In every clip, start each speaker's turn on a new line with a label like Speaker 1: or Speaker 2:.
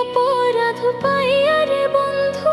Speaker 1: অপরাধ পাইয়া রে বন্ধু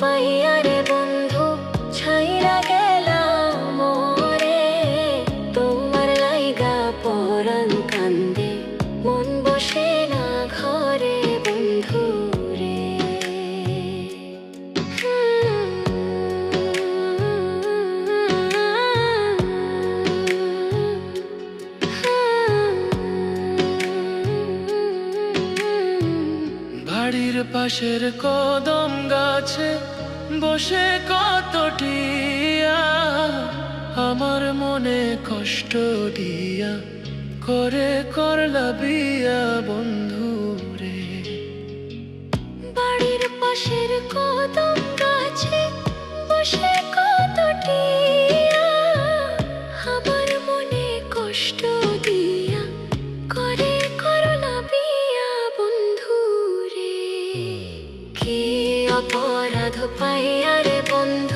Speaker 1: পাইয়া রে বন্ধু ছাইরা গেলাম মোরে তোমার লাইগা পরাণ কান্দে।
Speaker 2: বাড়ির পাশের কদম গাছে বসে কত টিয়া। আমার মনে কষ্ট দিয়া, করে করলা বিয়া বন্ধু।
Speaker 1: অপরাধ পাই আরে বন্ধু।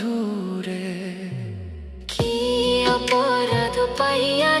Speaker 1: অপরাধ পাইয়া রে বন্ধু